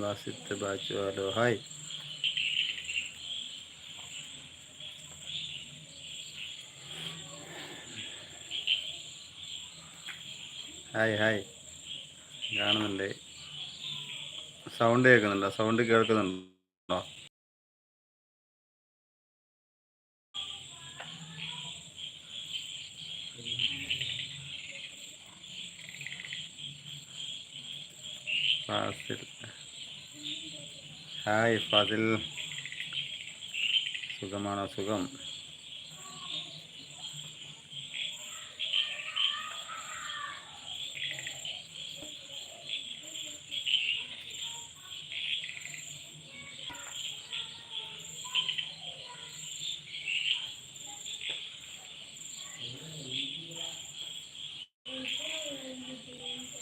Wasith Bachu hi hi hi കാണുന്നുണ്ട് sound കേൾക്കുന്നുണ്ടോ? Sound കേൾക്കുന്നുണ്ടോ? ഫാസിൽ ഹായ് ഫാസിൽ. സുഖമാണോ? സുഖം.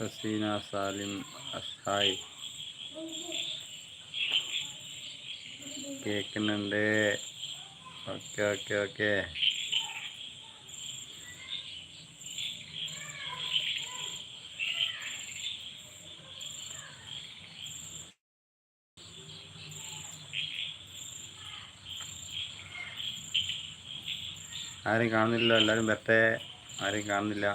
ഹസീന സാലിം അഷായ് കേൾക്കുന്നുണ്ട് ഓക്കെ ഓക്കെ ഓക്കെ. ആരും കാണുന്നില്ല എല്ലാവരും വരട്ടെ. ആരും കാണുന്നില്ല.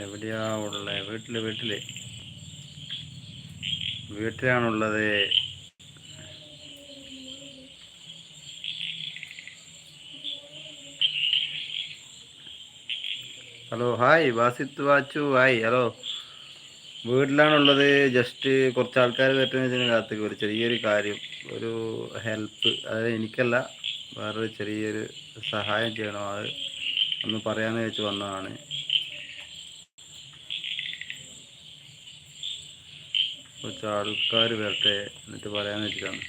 എവിടെയാ ഉള്ളത് വീട്ടിൽ വീട്ടിൽ. വീട്ടിലാണുള്ളത്. Hello hi. Wasith Vachu hi. Hello. വീട്ടിലാണുള്ളത്. Just കുറച്ച് ആൾക്കാർ പറ്റുന്ന കാത്തേക്ക് ഒരു ചെറിയൊരു കാര്യം ഒരു ഹെൽപ്പ്. അതായത് എനിക്കല്ല വേറൊരു ചെറിയൊരു സഹായം ചെയ്യണം. അത് ഒന്ന് പറയാമെന്ന് വെച്ച് വന്നതാണ്. കുറച്ച് ആൾക്കാർ വരട്ടെ എന്നിട്ട് പറയാന്ന് വെച്ചിട്ടാണ്.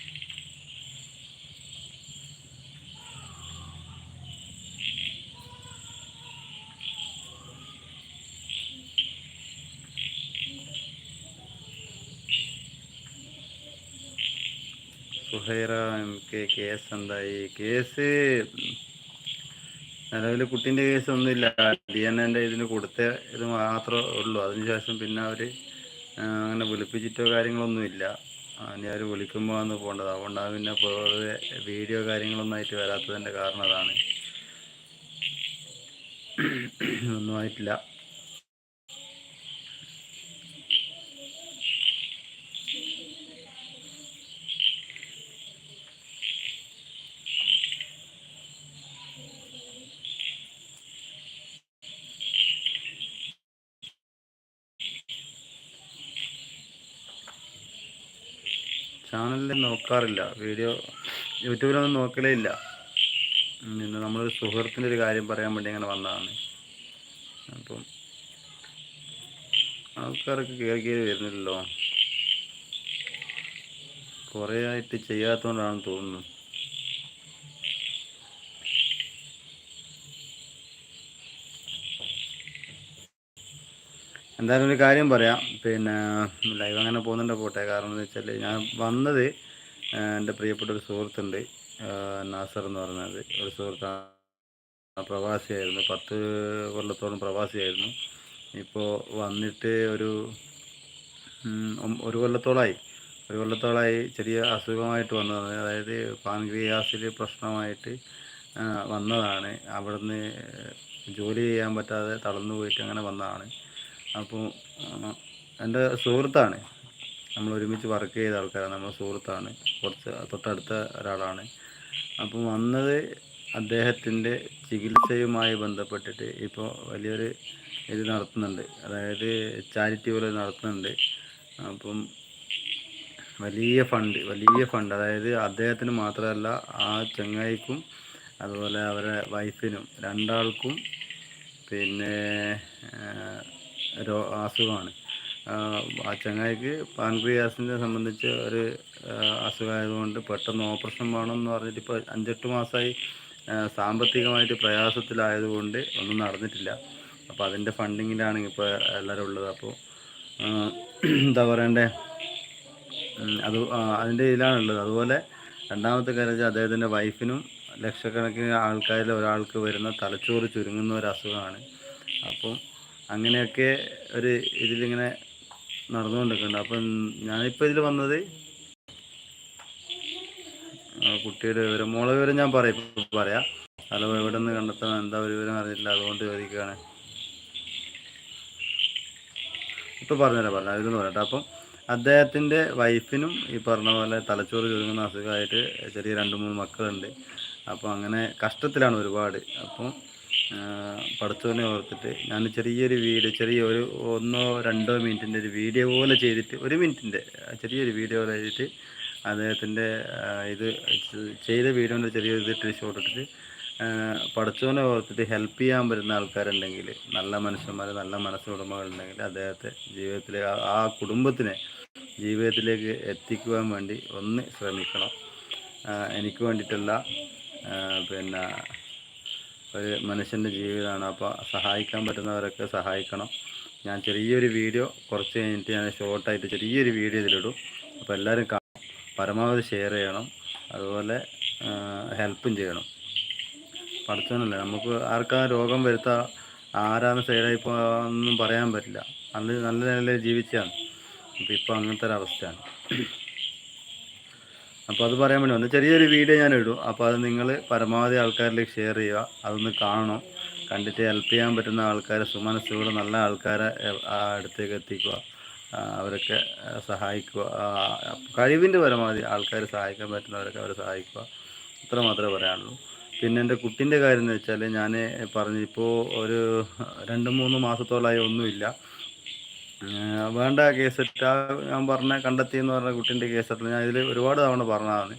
സുഹൈറ എം കെ കേസ് എന്തായി? കേസ് നിലവിൽ കുട്ടീന്റെ കേസ് ഒന്നുമില്ല. ഡി എൻ എന്റെ ഇതിന് കൊടുത്ത ഇത് മാത്രമേ ഉള്ളൂ. അതിനുശേഷം പിന്നെ അവർ അങ്ങനെ വിളിപ്പിച്ചിട്ടോ കാര്യങ്ങളൊന്നുമില്ല അവർ വിളിക്കുമ്പോൾ ആണ് പോകേണ്ടത് അതുകൊണ്ടാണ് പിന്നെ പൊതുവെ വീഡിയോ കാര്യങ്ങളൊന്നും ആയിട്ട് വരാത്തതിന്റെ കാരണം അതാണ്. ഒന്നും ആയിട്ടില്ല. ചാനലിൽ നോക്കാറില്ല. വീഡിയോ യൂട്യൂബിലൊന്നും നോക്കലേ ഇല്ല പിന്നെ നമ്മളൊരു സുഹൃത്തിന്റെ ഒരു കാര്യം പറയാൻ വേണ്ടി അങ്ങനെ വന്നതാണ്. അപ്പം ആൾക്കാരൊക്കെ കയറി കയറി വരുന്നില്ലല്ലോ. കുറേ ആയിട്ട് ചെയ്യാത്തതുകൊണ്ടാണെന്ന് തോന്നുന്നു. എന്തായാലും ഒരു കാര്യം പറയാം. പിന്നെ ലൈവ് അങ്ങനെ പോകുന്നുണ്ട് പോട്ടെ. കാരണം എന്ന് വെച്ചാൽ ഞാൻ വന്നത് എന്റെ പ്രിയപ്പെട്ട ഒരു സുഹൃത്തുണ്ട് നാസർ എന്ന് പറഞ്ഞത് ഒരു സുഹൃത്താണ്. പ്രവാസിയായിരുന്നു. പത്ത് കൊല്ലത്തോളം പ്രവാസിയായിരുന്നു. ഇപ്പോൾ വന്നിട്ട് ഒരു ഒരു കൊല്ലത്തോളമായി ഒരു കൊല്ലത്തോളമായി ചെറിയ അസുഖമായിട്ട് വന്നതാണ്. അതായത് പാൻഗ്രിയാസിൽ പ്രശ്നമായിട്ട് വന്നതാണ്. അവിടുന്ന് ജോലി ചെയ്യാൻ പറ്റാതെ തളർന്നു പോയിട്ട് അങ്ങനെ വന്നതാണ്. അപ്പോൾ എന്റെ സുഹൃത്താണ്. നമ്മൾ ഒരുമിച്ച് വർക്ക് ചെയ്ത ആൾക്കാരാണ്. നമ്മുടെ സുഹൃത്താണ്. കുറച്ച് തൊട്ടടുത്ത ഒരാളാണ്. അപ്പം വന്നത് അദ്ദേഹത്തിന്റെ ചികിത്സയുമായി ബന്ധപ്പെട്ടിട്ട് ഇപ്പോൾ വലിയൊരു ഇത് നടത്തുന്നുണ്ട്. അതായത് ചാരിറ്റി പോലെ നടത്തുന്നുണ്ട്. അപ്പം വലിയ ഫണ്ട് വലിയ ഫണ്ട് അതായത് അദ്ദേഹത്തിന് മാത്രമല്ല ആ ചെങ്ങായിക്കും അതുപോലെ അവരുടെ വൈഫിനും രണ്ടാൾക്കും പിന്നെ രോ അസുഖമാണ്. ആ ചങ്ങായിക്ക് പാൻക്രിയാസിനെ സംബന്ധിച്ച് ഒരു അസുഖമായതുകൊണ്ട് പെട്ടെന്ന് ഓപ്പറേഷൻ വേണം എന്ന് പറഞ്ഞിട്ട് ഇപ്പോൾ അഞ്ചെട്ട് മാസമായി സാമ്പത്തികമായിട്ട് പ്രയാസത്തിലായതുകൊണ്ട് ഒന്നും നടന്നിട്ടില്ല. അപ്പോൾ അതിന്റെ ഫണ്ടിങ്ങിലാണ് ഇപ്പോൾ എല്ലാവരും ഉള്ളത്. അപ്പോൾ എന്താ പറയണ്ടേ? അത് അതിന്റെ ഇതിലാണുള്ളത് അതുപോലെ രണ്ടാമത്തെ കാര്യം വെച്ചാൽ അദ്ദേഹത്തിന്റെ വൈഫിനും ലക്ഷക്കണക്കിന് ആൾക്കാരിൽ ഒരാൾക്ക് വരുന്ന തലച്ചോറ് ചുരുങ്ങുന്ന ഒരു അസുഖമാണ്. അപ്പം അങ്ങനെയൊക്കെ ഒരു ഇതിലിങ്ങനെ നടന്നുകൊണ്ടിരിക്കുന്നുണ്ട്. അപ്പം ഞാനിപ്പോൾ ഇതിൽ വന്നത് കുട്ടിയുടെ വിവരം മോളെ വിവരം ഞാൻ പറയും പറയാം. ഹലോ എവിടെ നിന്ന് കണ്ടെത്താൻ എന്താ ഒരു വിവരം അറിയില്ല അതുകൊണ്ട് ചോദിക്കുകയാണ്. ഇപ്പോൾ പറഞ്ഞുതരാം പറഞ്ഞു ഇതെന്ന് പറയട്ടെ. അപ്പം അദ്ദേഹത്തിന്റെ വൈഫിനും ഈ പറഞ്ഞ പോലെ തലച്ചോറ് ചുരുങ്ങുന്ന അസുഖമായിട്ട് ചെറിയ രണ്ട് മൂന്ന് മക്കളുണ്ട്. അപ്പോൾ അങ്ങനെ കഷ്ടത്തിലാണ് ഒരുപാട്. അപ്പം പഠിച്ചവനെ ഓർത്തിട്ട് ഞാൻ ചെറിയൊരു വീഡിയോ ചെറിയ ഒരു ഒന്നോ രണ്ടോ മിനിറ്റിന്റെ ഒരു വീഡിയോ പോലെ ചെയ്തിട്ട് ഒരു മിനിറ്റിന്റെ ചെറിയൊരു വീഡിയോ പോലെ ചെയ്തിട്ട് അദ്ദേഹത്തിന്റെ ഇത് ചെയ്ത വീഡിയോന്റെ ചെറിയൊരു ഇതിട്ട് ഷോട്ട് ഇട്ടിട്ട് പഠിച്ചവനെ ഓർത്തിട്ട് ഹെൽപ്പ് ചെയ്യാൻ പറ്റുന്ന ആൾക്കാരുണ്ടെങ്കിൽ നല്ല മനുഷ്യന്മാർ നല്ല മനസ്സുടമകളുണ്ടെങ്കിൽ അദ്ദേഹത്തെ ജീവിതത്തിലെ ആ കുടുംബത്തിനെ ജീവിതത്തിലേക്ക് എത്തിക്കുവാൻ വേണ്ടി ഒന്ന് ശ്രമിക്കണം. എനിക്ക് വേണ്ടിയിട്ടുള്ള പിന്നെ ഒരു മനുഷ്യന്റെ ജീവിതമാണ്. അപ്പോൾ സഹായിക്കാൻ പറ്റുന്നവരൊക്കെ സഹായിക്കണം. ഞാൻ ചെറിയൊരു വീഡിയോ കുറച്ച് കഴിഞ്ഞിട്ട് ഞാൻ ഷോർട്ടായിട്ട് ചെറിയൊരു വീഡിയോ ഇതിലിടും. അപ്പോൾ എല്ലാവരും കാണും പരമാവധി ഷെയർ ചെയ്യണം. അതുപോലെ ഹെൽപ്പും ചെയ്യണം. പഠിച്ചോന്നല്ലേ നമുക്ക് ആർക്കാ രോഗം വരുത്താ ആരാണ് സൈഡായി ഒന്നും പറയാൻ പറ്റില്ല. നല്ല നല്ല നിലയിൽ ജീവിച്ചാണ് അപ്പോൾ ഇപ്പോൾ അങ്ങനത്തെ ഒരു അവസ്ഥയാണ്. അപ്പോൾ അത് പറയാൻ വേണ്ടി വന്നു. ചെറിയൊരു വീഡിയോ ഞാൻ ഇടും അപ്പോൾ അത് നിങ്ങൾ പരമാവധി ആൾക്കാരിലേക്ക് ഷെയർ ചെയ്യുക. അതൊന്ന് കാണണം. കണ്ടിട്ട് ഹെൽപ്പ് ചെയ്യാൻ പറ്റുന്ന ആൾക്കാരെ സുമനസ്സുകൂടെ നല്ല ആൾക്കാരെ അടുത്തേക്ക് എത്തിക്കുക. അവരൊക്കെ സഹായിക്കുക. കഴിവിന്റെ പരമാവധി ആൾക്കാരെ സഹായിക്കാൻ പറ്റുന്നവരൊക്കെ അവരെ സഹായിക്കുക. ഇത്ര മാത്രമേ പറയാനുള്ളൂ. പിന്നെ എന്റെ കുട്ടിന്റെ കാര്യം എന്ന് വെച്ചാൽ ഞാൻ പറഞ്ഞു ഇപ്പോൾ ഒരു രണ്ട് മൂന്ന് മാസത്തോളമായി ഒന്നുമില്ല. വേണ്ട കേസെറ്റ് ആ ഞാൻ പറഞ്ഞ കണ്ടെത്തി എന്ന് പറഞ്ഞ കുട്ടീന്റെ കേസെറ്റ് ഞാൻ ഇതിൽ ഒരുപാട് തവണ പറഞ്ഞതാണ്.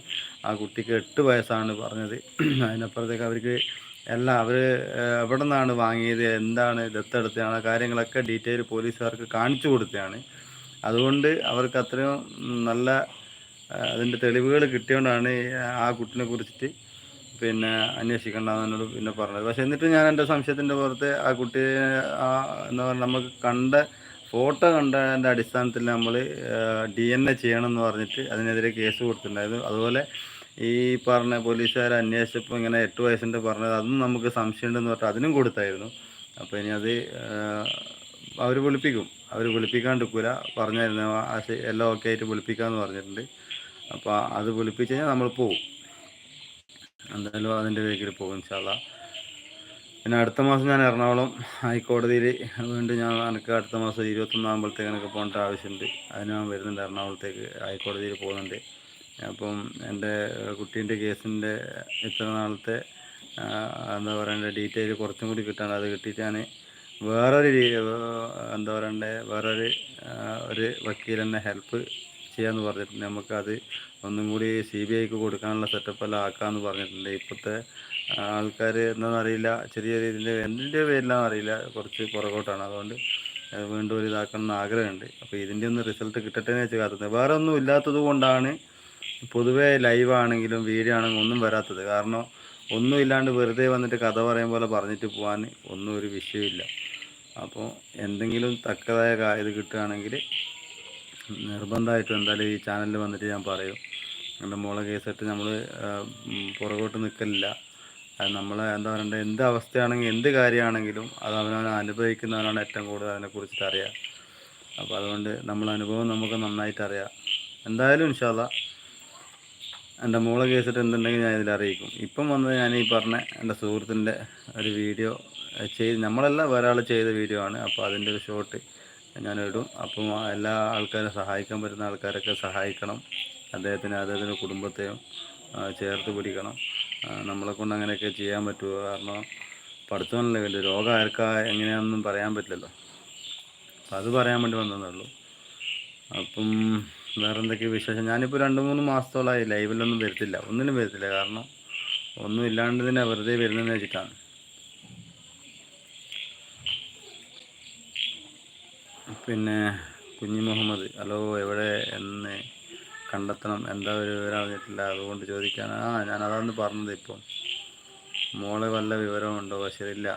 ആ കുട്ടിക്ക് എട്ട് വയസ്സാണ് പറഞ്ഞത്. അതിനപ്പുറത്തേക്ക് അവർക്ക് എല്ലാം അവർ എവിടെ നിന്നാണ് വാങ്ങിയത് എന്താണ് ദത്തെടുത്തതാണ് കാര്യങ്ങളൊക്കെ ഡീറ്റെയിൽ പോലീസുകാർക്ക് കാണിച്ചു കൊടുത്തതാണ്. അതുകൊണ്ട് അവർക്ക് അത്രയും നല്ല അതിന്റെ തെളിവുകൾ കിട്ടിയോണ്ടാണ് ആ കുട്ടിനെ കുറിച്ചിട്ട് പിന്നെ അന്വേഷിക്കേണ്ടതെന്നോട് പിന്നെ പറഞ്ഞത്. പക്ഷേ എന്നിട്ട് ഞാൻ എന്റെ സംശയത്തിന്റെ പുറത്ത് ആ കുട്ടിയെ ആ എന്താ പറയുക നമുക്ക് കണ്ട ഫോട്ടോ കണ്ടതിന്റെ അടിസ്ഥാനത്തിൽ നമ്മൾ ഡി എൻ എ ചെയ്യണം എന്ന് പറഞ്ഞിട്ട് അതിനെതിരെ കേസ് കൊടുത്തിട്ടുണ്ടായിരുന്നു. അതുപോലെ ഈ പറഞ്ഞ പോലീസുകാർ അന്വേഷിച്ചപ്പോൾ ഇങ്ങനെ എട്ട് വയസ്സിന്റെ പറഞ്ഞത് അതും നമുക്ക് സംശയമുണ്ടെന്ന് പറഞ്ഞിട്ട് അതിനും കൊടുത്തായിരുന്നു. അപ്പോൾ ഇനി അത് അവർ വിളിപ്പിക്കും. അവർ വിളിപ്പിക്കാണ്ടിരിക്കില്ല പറഞ്ഞായിരുന്നു എല്ലാം ഓക്കെ ആയിട്ട് വിളിപ്പിക്കാമെന്ന് പറഞ്ഞിട്ടുണ്ട്. അപ്പോൾ അത് വിളിപ്പിച്ച് കഴിഞ്ഞാൽ നമ്മൾ പോവും. എന്തായാലും അതിന്റെ വേഗത്തിൽ പോകും ഇൻഷാല്ലാ പിന്നെ അടുത്ത മാസം ഞാൻ എറണാകുളം ഹൈക്കോടതിയിൽ വീണ്ടും ഞാൻ എനിക്ക് അടുത്ത മാസം ഇരുപത്തൊന്നാകുമ്പോഴത്തേക്ക് എനിക്ക് പോകേണ്ട ആവശ്യമുണ്ട്. അതിന് ഞാൻ വരുന്നുണ്ട് എറണാകുളത്തേക്ക് ഹൈക്കോടതിയിൽ പോകുന്നുണ്ട്. അപ്പം എന്റെ കുട്ടീന്റെ കേസിന്റെ ഇത്ര നാളത്തെ എന്താ പറയണ്ടേ ഡീറ്റെയിൽ കുറച്ചും കൂടി കിട്ടാൻ അത് കിട്ടിയിട്ടാണ് വേറൊരു എന്താ പറയണ്ടേ വേറൊരു ഒരു വക്കീലെന്നെ ഹെൽപ്പ് ചെയ്യാമെന്ന് പറഞ്ഞിട്ടുണ്ട്. നമുക്കത് ഒന്നും കൂടി സി ബി ഐക്ക് കൊടുക്കാനുള്ള സെറ്റപ്പ് എല്ലാം ആക്കാമെന്ന് പറഞ്ഞിട്ടുണ്ട്. ഇപ്പോഴത്തെ ആൾക്കാർ എന്താണെന്ന് അറിയില്ല. ചെറിയ രീതിയിൽ എന്തിന്റെ പേരിലാണെന്ന് അറിയില്ല. കുറച്ച് പുറകോട്ടാണ്. അതുകൊണ്ട് വീണ്ടും ഒരു ഇതാക്കണം എന്ന് ആഗ്രഹമുണ്ട്. അപ്പോൾ ഇതിന്റെ ഒന്ന് റിസൾട്ട് കിട്ടട്ടെ എന്ന് വെച്ച് കാത്തുന്നത് വേറെ ഒന്നും ഇല്ലാത്തത് കൊണ്ടാണ് പൊതുവേ ലൈവ് ആണെങ്കിലും വീഡിയോ ആണെങ്കിലും ഒന്നും വരാത്തത്. കാരണം ഒന്നും ഇല്ലാണ്ട് വെറുതെ വന്നിട്ട് കഥ പറയും പോലെ പറഞ്ഞിട്ട് പോകാൻ ഒന്നും ഒരു വിഷയമില്ല അപ്പോൾ എന്തെങ്കിലും തക്കതായ ഇത് കിട്ടുകയാണെങ്കിൽ നിർബന്ധമായിട്ടും എന്തായാലും ഈ ചാനലിൽ വന്നിട്ട് ഞാൻ പറയും. എന്റെ മോളെ കേസിട്ട് നമ്മൾ പുറകോട്ട് നിൽക്കലില്ല അത് നമ്മൾ എന്താ പറയണ്ടേ എന്ത് അവസ്ഥയാണെങ്കിലും എന്ത് കാര്യമാണെങ്കിലും അത് അവനവൻ അനുഭവിക്കുന്നവനാണ് ഏറ്റവും കൂടുതൽ അതിനെക്കുറിച്ചിട്ട് അറിയാം. അപ്പോൾ അതുകൊണ്ട് നമ്മളെ അനുഭവം നമുക്ക് നന്നായിട്ട് അറിയാം. എന്തായാലും ഇൻഷാല്ല എന്റെ മോളെ കേസിട്ട് എന്തുണ്ടെങ്കിൽ ഞാൻ ഇതിൽ അറിയിക്കും. ഇപ്പം വന്നത് ഞാൻ ഈ പറഞ്ഞ എന്റെ സുഹൃത്തിന്റെ ഒരു വീഡിയോ ചെയ്ത് നമ്മളല്ല ആൾ ചെയ്ത വീഡിയോ ആണ്. അപ്പോൾ അതിന്റെ ഒരു ഷോട്ട് ഞാൻ ഇടും. അപ്പം എല്ലാ ആൾക്കാരെ സഹായിക്കാൻ പറ്റുന്ന ആൾക്കാരൊക്കെ സഹായിക്കണം. അദ്ദേഹത്തിന് അദ്ദേഹത്തിന്റെ കുടുംബത്തെയും ചേർത്ത് പിടിക്കണം. നമ്മളെ കൊണ്ട് അങ്ങനെയൊക്കെ ചെയ്യാൻ പറ്റുമോ കാരണം പഠിത്തമല്ലേ വലിയ രോഗം ആർക്കാ എങ്ങനെയാണെന്നും പറയാൻ പറ്റില്ലല്ലോ. അപ്പം അത് പറയാൻ വേണ്ടി വന്നതേ ഉള്ളൂ. അപ്പം വേറെ എന്തൊക്കെ വിശേഷം? ഞാനിപ്പോൾ രണ്ട് മൂന്ന് മാസത്തോളമായി ലൈവിലൊന്നും വരുത്തില്ല. ഒന്നിനും വരുത്തില്ല. കാരണം ഒന്നും ഇല്ലാണ്ട് തന്നെ വെറുതെ വരുന്നതെന്ന് വെച്ചിട്ടാണ്. പിന്നെ കുഞ്ഞി മുഹമ്മദ്. ഹലോ എവിടെ? എന്ന് കണ്ടെത്തണം. എന്താ ഒരു വിവരം അറിഞ്ഞിട്ടില്ല. അതുകൊണ്ട് ചോദിക്കാൻ ആ ഞാൻ അതാണ് പറഞ്ഞത് ഇപ്പം. മോൾ വല്ല വിവരമുണ്ടോ? ശരിയില്ല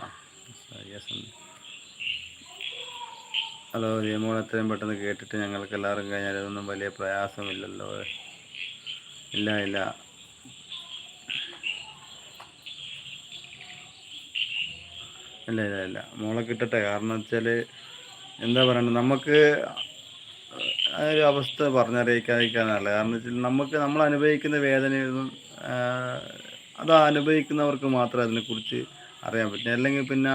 ഹലോ ജയമോൾ എത്രയും പെട്ടെന്ന് കേട്ടിട്ട് ഞങ്ങൾക്ക് എല്ലാവർക്കും കഴിഞ്ഞാൽ ഇതൊന്നും വലിയ പ്രയാസമില്ലല്ലോ. ഇല്ല ഇല്ല. ഇല്ല ഇല്ല ഇല്ല. മോളെ കിട്ടട്ടെ. കാരണം വെച്ചാൽ എന്താ പറയണ്ടത് നമുക്ക് ഒരു അവസ്ഥ പറഞ്ഞറിയിക്കാതിരിക്കാനല്ല. കാരണം വെച്ചാൽ നമുക്ക് നമ്മൾ അനുഭവിക്കുന്ന വേദനയൊന്നും അത് അനുഭവിക്കുന്നവർക്ക് മാത്രമേ അതിനെക്കുറിച്ച് അറിയാൻ പറ്റും. അല്ലെങ്കിൽ പിന്നെ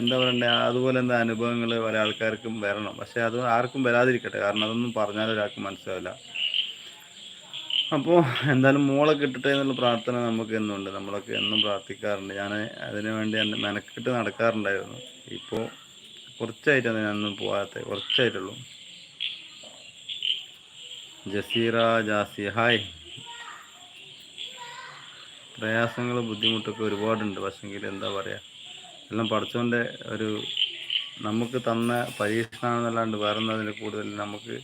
എന്താ പറയണ്ടേ അതുപോലെ എന്താ അനുഭവങ്ങൾ പല ആൾക്കാർക്കും വരണം. പക്ഷേ അത് ആർക്കും വരാതിരിക്കട്ടെ. കാരണം അതൊന്നും പറഞ്ഞാൽ ഒരാൾക്ക് മനസ്സിലാവില്ല. അപ്പോൾ എന്തായാലും മോളെ കിട്ടട്ടെ എന്നുള്ള പ്രാർത്ഥന നമുക്ക് എന്നുണ്ട് നമ്മളൊക്കെ എന്നും പ്രാർത്ഥിക്കാറുണ്ട്. ഞാൻ അതിനു വേണ്ടി എന്നെ മെനക്കെട്ട് നടക്കാറുണ്ടായിരുന്നു. ഇപ്പോൾ കുറച്ചായിട്ടാണ് ഞാനൊന്നും പോകാത്തത്. കുറച്ചായിട്ടുള്ളൂ. ജസീറ ജാസി ഹായ്. പ്രയാസങ്ങൾ ബുദ്ധിമുട്ടൊക്കെ ഒരുപാടുണ്ട്. പക്ഷെങ്കിൽ എന്താ പറയുക എല്ലാം പഠിച്ചോന്റെ ഒരു നമുക്ക് തന്ന പരീക്ഷണമെന്നല്ലാണ്ട് വേറെ ഒന്നതിൽ കൂടുതൽ നമുക്ക്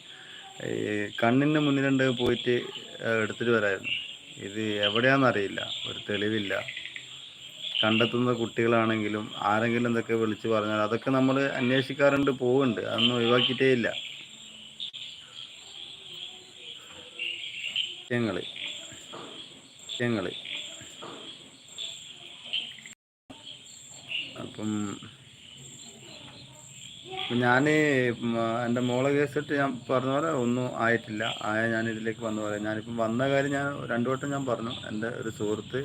കണ്ണിന്റെ മുന്നിലുണ്ട് പോയിട്ട് എടുത്തിട്ട് വരായിരുന്നു. ഇത് എവിടെയാണെന്നറിയില്ല. ഒരു തെളിവില്ല. കണ്ടെത്തുന്ന കുട്ടികളാണെങ്കിലും ആരെങ്കിലും എന്തൊക്കെ വിളിച്ച് പറഞ്ഞാൽ അതൊക്കെ നമ്മൾ അന്വേഷിക്കാറുണ്ട് പോവുന്നുണ്ട് അതൊന്നും ഒഴിവാക്കിയിട്ടേ ഇല്ല. ഞങ്ങൾ ലക്ഷ്യങ്ങൾ. അപ്പം ഞാൻ എന്റെ മോളെ കേസിട്ട് ഞാൻ പറഞ്ഞ പോലെ ഒന്നും ആയിട്ടില്ല. ആയ ഞാൻ ഇതിലേക്ക് വന്ന പോലെ. ഞാനിപ്പം വന്ന കാര്യം ഞാൻ രണ്ടു വട്ടം ഞാൻ പറഞ്ഞു. എന്റെ ഒരു സുഹൃത്ത്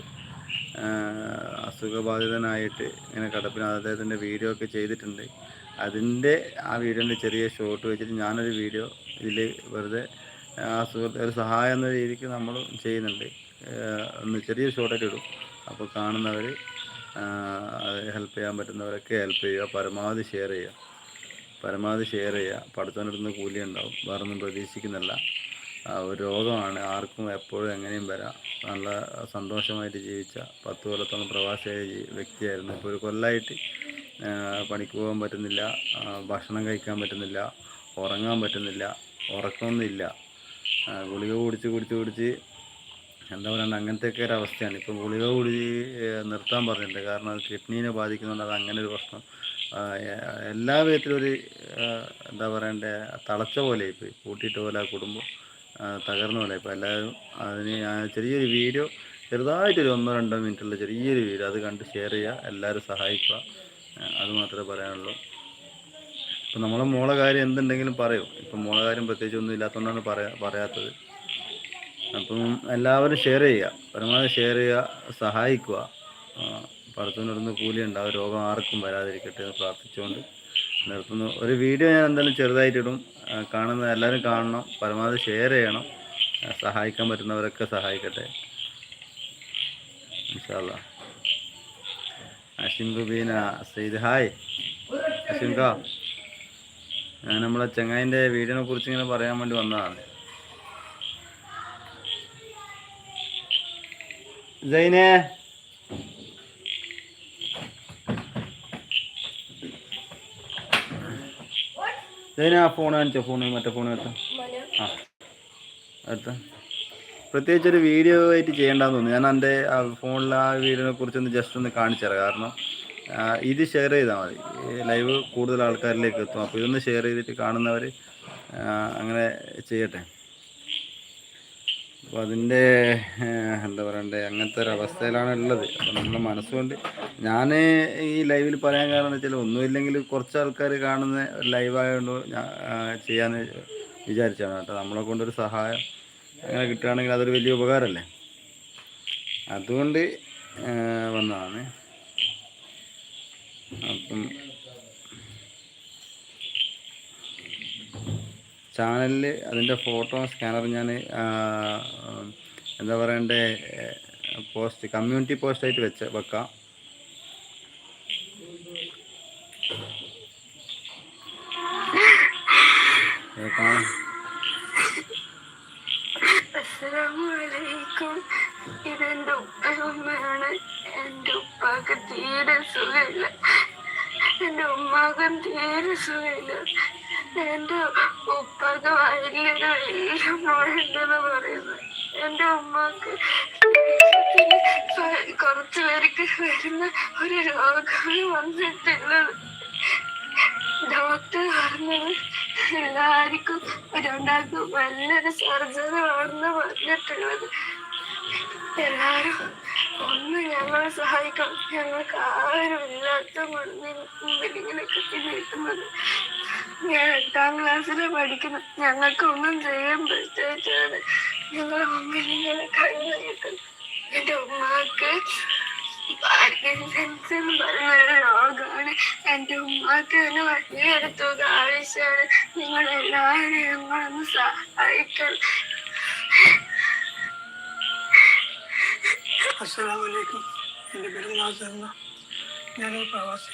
അസുഖബാധിതനായിട്ട് ഇങ്ങനെ കിടപ്പിന് അദ്ദേഹത്തിന്റെ വീഡിയോ ഒക്കെ ചെയ്തിട്ടുണ്ട്. അതിന്റെ ആ വീഡിയോന്റെ ചെറിയ ഷോട്ട് വെച്ചിട്ട് ഞാനൊരു വീഡിയോ ഇതിൽ വെറുതെ സുഹൃത്ത് ഒരു സഹായം എന്ന രീതിക്ക് നമ്മൾ ചെയ്യുന്നുണ്ട്. ഒന്ന് ചെറിയ ഷോട്ടായിട്ട് ഇടും. അപ്പോൾ കാണുന്നവർ ഹെൽപ്പ് ചെയ്യാൻ പറ്റുന്നവരൊക്കെ ഹെൽപ്പ് ചെയ്യുക. പരമാവധി ഷെയർ ചെയ്യുക. പരമാവധി ഷെയർ ചെയ്യുക. പഠിത്തത്തിനടുത്ത് കൂലി ഉണ്ടാവും. വേറെ ഒന്നും പ്രതീക്ഷിക്കുന്നില്ല ഒരു രോഗമാണ്. ആർക്കും എപ്പോഴും എങ്ങനെയും വരാം. നല്ല സന്തോഷമായിട്ട് ജീവിച്ച പത്ത് കൊല്ലത്തോളം പ്രവാസിയായ വ്യക്തിയായിരുന്നു. ഇപ്പോൾ ഒരു കൊല്ലമായിട്ട് പണിക്ക് പോകാൻ പറ്റുന്നില്ല. ഭക്ഷണം കഴിക്കാൻ പറ്റുന്നില്ല. ഉറങ്ങാൻ പറ്റുന്നില്ല. ഉറക്കമൊന്നുമില്ല. ഗുളിക കുടിച്ച് കുടിച്ച് കുടിച്ച് എന്താ പറയുക അങ്ങനത്തെയൊക്കെ ഒരു അവസ്ഥയാണ്. ഇപ്പം ഗുളിക കുടി നിർത്താൻ പറഞ്ഞിട്ടുണ്ട്. കാരണം അത് കിഡ്നീനെ ബാധിക്കുന്നുണ്ട് അത് അങ്ങനെ ഒരു പ്രശ്നം. എല്ലാ വിധത്തിലും ഒരു എന്താ പറയണ്ടേ തളച്ച പോലെ ഇപ്പോൾ കൂട്ടിയിട്ട് പോലെ ആ കുടുംബം തകർന്ന പോലെ. ഇപ്പോൾ എല്ലാവരും അതിന് ചെറിയൊരു വീഡിയോ ചെറുതായിട്ടൊരു ഒന്നോ രണ്ടോ മിനിറ്റുള്ള ചെറിയൊരു വീഡിയോ അത് കണ്ട് ഷെയർ ചെയ്യുക എല്ലാവരും സഹായിക്കുക. അത് മാത്രമേ പറയാനുള്ളൂ. ഇപ്പം നമ്മളെ മോളെ കാര്യം എന്തുണ്ടെങ്കിലും പറയും. ഇപ്പം മോളെ കാര്യം പ്രത്യേകിച്ച് ഒന്നും ഇല്ലാത്തതുകൊണ്ടാണ് പറയാ പറയാത്തത്. അപ്പം എല്ലാവരും ഷെയർ ചെയ്യുക. പരമാവധി ഷെയർ ചെയ്യുക സഹായിക്കുക. പടത്തുനിന്ന് കൂലി ഉണ്ടാവും രോഗം ആർക്കും വരാതിരിക്കട്ടെ എന്ന് പ്രാർത്ഥിച്ചുകൊണ്ട് നിർത്തുന്നു. ഒരു വീഡിയോ ഞാൻ എന്തായാലും ചെറുതായിട്ടിടും. കാണുന്ന എല്ലാവരും കാണണം. പരമാവധി ഷെയർ ചെയ്യണം. സഹായിക്കാൻ പറ്റുന്നവരൊക്കെ സഹായിക്കട്ടെ. ഇൻഷാല്ലാ അഷിം റുബീന സെയ്ദ്. ഹായ്. അഷിം ഞാൻ നമ്മളെ ചെങ്ങായിന്റെ വീടിനെ കുറിച്ച് ഇങ്ങനെ പറയാൻ വേണ്ടി വന്നതാണ്. ജൈനെ. ജൈന ആ ഫോൺ കാണിച്ചോ ഫോൺ മറ്റേ ഫോൺ എടുത്ത ആ. എടുത്ത പ്രത്യേകിച്ച് ഒരു വീഡിയോ ആയിട്ട് ചെയ്യേണ്ടെന്ന് തോന്നുന്നു. ഞാൻ എന്റെ ആ ഫോണിൽ ആ വീഡിയോനെ കുറിച്ചൊന്ന് ജസ്റ്റ് ഒന്ന് കാണിച്ചു തരാം കാരണം ഇത് ഷെയർ ചെയ്താൽ മതി. ലൈവ് കൂടുതൽ ആൾക്കാരിലേക്ക് എത്തും. അപ്പോൾ ഇതൊന്ന് ഷെയർ ചെയ്തിട്ട് കാണുന്നവർ അങ്ങനെ ചെയ്യട്ടെ. അപ്പോൾ അതിന്റെ എന്താ പറയണ്ടേ അങ്ങനത്തെ ഒരു അവസ്ഥയിലാണ് ഉള്ളത്. അപ്പോൾ നമ്മുടെ മനസ്സുകൊണ്ട് ഞാൻ ഈ ലൈവിൽ പറയാൻ കാരണം എന്ന് വെച്ചാൽ ഒന്നുമില്ലെങ്കിൽ കുറച്ച് ആൾക്കാർ കാണുന്ന ലൈവായതുകൊണ്ട് ഞാൻ ചെയ്യാൻ വിചാരിച്ചാണ് കേട്ടോ. നമ്മളെ കൊണ്ടൊരു സഹായം അങ്ങനെ കിട്ടുകയാണെങ്കിൽ അതൊരു വലിയ ഉപകാരമല്ലേ അതുകൊണ്ട് വന്നതാണ്. അപ്പം ചാനലിൽ അതിന്റെ ഫോട്ടോ സ്കാനർ ഞാൻ എന്താ പറയണ്ടേ പോസ്റ്റ് കമ്മ്യൂണിറ്റി പോസ്റ്റായിട്ട് വെച്ച് വെക്കാം. ഏ, കാണാം അസ്സലാമലൈക്കും ഇതെന്റെ ഉപ്പയമ്മയാണ് എന്റെ ഉപ്പാക്ക് തീരെ സുഖമില്ല. എന്റെ ഉമ്മാക്കും തീരെ സുഖമില്ല എന്റെ ഉപ്പാക്ക് വയലിന് വലിയ മുഴണ്ടെന്ന് പറയുന്നത് എന്റെ ഉമ്മക്ക് കുറച്ചു പേർക്ക് വരുന്ന ഒരു രോഗം വന്നിട്ടുള്ളത്. ഡോക്ടർ പറഞ്ഞത് എല്ലാവർക്കും രണ്ടാൾക്കും നല്ലൊരു സർജറി ആണെന്ന് പറഞ്ഞിട്ടുള്ളത്. എല്ലാരും ഒന്ന് ഞങ്ങളെ സഹായിക്കണം. ഞങ്ങൾക്ക് ആരുമില്ലാത്ത മുമ്പിൽ ഇങ്ങനെ കെട്ടി നിൽക്കുന്നത് ഞാൻ എട്ടാം ക്ലാസ്സിൽ പഠിക്കുന്നു ഞങ്ങൾക്ക് ഒന്നും പറ്റായിട്ടാണ് ഞങ്ങളെ മുമ്പിൽ ഇങ്ങനെ കൈ നീട്ടുന്നത് എന്റെ ഉമ്മാക്ക് പാർക്കിൻസൺസ് എന്ന് പറയുന്ന ഒരു രോഗമാണ്. എന്റെ ഉമ്മാക്ക് തന്നെ വലിയൊരു തുക ആവശ്യമാണ്. നിങ്ങൾ എല്ലാവരും ഞങ്ങളൊന്ന് സഹായിക്കണം. അസ്സലാമലൈക്കും എന്റെ പേര് നാസെന്ന ഞാനൊരു പ്രവാസി.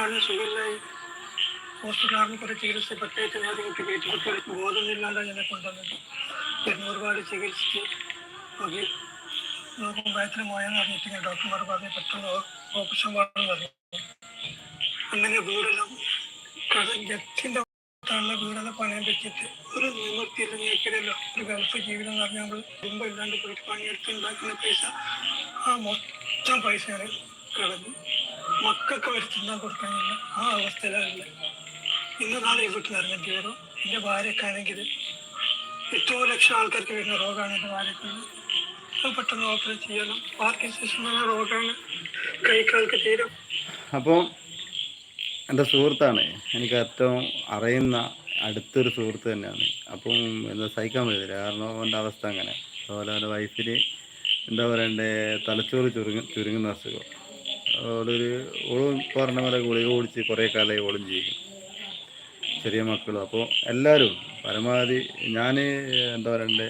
ആണ് സുഖമില്ലായി. ഹോസ്പിറ്റലാണ് കുറേ ചികിത്സ പറ്റായിട്ട് കാര്യങ്ങൾക്ക് കയറ്റിട്ട് ബോധമില്ലാണ്ടാണ് എന്നെ കൊണ്ടുവന്നത്. പിന്നെ ഒരുപാട് ചികിത്സിച്ച് നോക്കി നോക്കും മോയെന്ന് പറഞ്ഞിട്ട് ഞാൻ ഡോക്ടർമാർ പറഞ്ഞ് പെട്ടെന്ന് ഓപ്പറേഷൻ വേണമെന്ന് പറഞ്ഞു. അങ്ങനെ വീടെല്ലാം കട ജപ്തിന്റെ ഉള്ള വീടെല്ലാം പണയം വെച്ചിട്ട്. ഒരു നിവൃത്തിയില്ല ഞെക്കലല്ലോ ഒരു ഗൾഫ് ജീവിതം എന്ന് പറഞ്ഞാൽ നമ്മൾ കുടുംബം ഇല്ലാണ്ട് പോയിട്ട് പണിയെടുത്ത് ഉണ്ടാക്കുന്ന പൈസ ആ മൊത്തം പൈസ കളഞ്ഞ് മക്കൾക്ക് തിന്നാൻ കൊടുക്കാനില്ല. ആ അവസ്ഥയിലാണ് ഇന്ന് നാളെ വീട്ടിൽ ഇറങ്ങേണ്ടി വരും എന്റെ ഭാര്യക്കാണെങ്കിൽ എത്രയോ ലക്ഷം ആൾക്കാർക്ക് വരുന്ന രോഗമാണ് എന്റെ ഭാര്യക്ക് പെട്ടെന്ന് ഓപ്പറേറ്റ് ചെയ്യണം. പാർക്കിൻസൺസ് എന്ന രോഗമാണ് കൈക്കാൾക്ക് തീരും അപ്പോൾ എന്റെ സുഹൃത്താണ്. എനിക്ക് ഏറ്റവും അറിയുന്ന അടുത്തൊരു സുഹൃത്ത് തന്നെയാണ്. അപ്പം എന്താ സഹിക്കാൻ പറ്റില്ല കാരണം അവന്റെ അവസ്ഥ അങ്ങനെ. അതുപോലെ അവന്റെ വൈഫിന് എന്താ പറയണ്ടേ തലച്ചോറ് ചുരുങ്ങ ചുരുങ്ങുന്ന അസുഖം. അവളൊരു ഓളും പറഞ്ഞ പോലെ ഗുളിക കുടിച്ച് കുറേ കാലമായി ഓളും ചെയ്യും ചെറിയ മക്കളും. അപ്പോൾ എല്ലാവരും പരമാവധി ഞാൻ എന്താ പറയണ്ടേ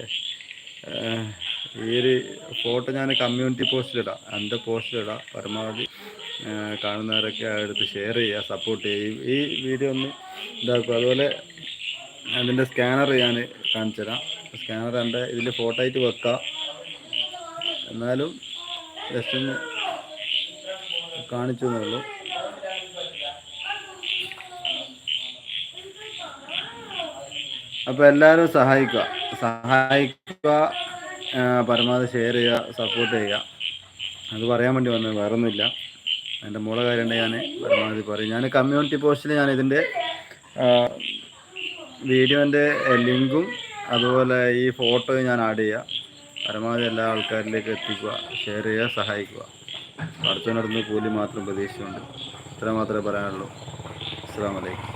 ഈ ഒരു ഫോട്ടോ ഞാൻ കമ്മ്യൂണിറ്റി പോസ്റ്റിലിടാം. എന്റെ പോസ്റ്റിലിടാം. പരമാവധി കാണുന്നവരൊക്കെ എടുത്ത് ഷെയർ ചെയ്യുക സപ്പോർട്ട് ചെയ്യുക. ഈ വീഡിയോ ഒന്ന് ഇതാക്കുക. അതുപോലെ അതിന്റെ സ്കാനർ ഞാൻ കാണിച്ചു തരാം. സ്കാനർ എന്റെ ഇതിൽ ഫോട്ടോ ആയിട്ട് വെക്കാം. എന്നാലും ജസ്റ്റ് ഒന്ന് കാണിച്ചു എന്നുള്ളൂ അപ്പോൾ എല്ലാവരും സഹായിക്കുക. സഹായിക്കുക പരമാവധി ഷെയർ ചെയ്യുക സപ്പോർട്ട് ചെയ്യുക. അത് പറയാൻ വേണ്ടി വന്നത് വേറെ ഒന്നുമില്ല എന്റെ മോളെ കാര്യമുണ്ട് ഞാൻ പരമാവധി പറയും. ഞാൻ കമ്മ്യൂണിറ്റി പോസ്റ്റിൽ ഞാൻ ഇതിന്റെ വീഡിയോന്റെ ലിങ്കും അതുപോലെ ഈ ഫോട്ടോ ഞാൻ ആഡ് ചെയ്യുക പരമാവധി എല്ലാ ആൾക്കാരിലേക്ക് എത്തിക്കുക ഷെയർ ചെയ്യുക സഹായിക്കുക. പഠിച്ചവനടുന്ന് കൂലി മാത്രം പ്രതീക്ഷയുണ്ട് ഇത്ര മാത്രമേ പറയാനുള്ളൂ. അസ്സാം വലൈക്കും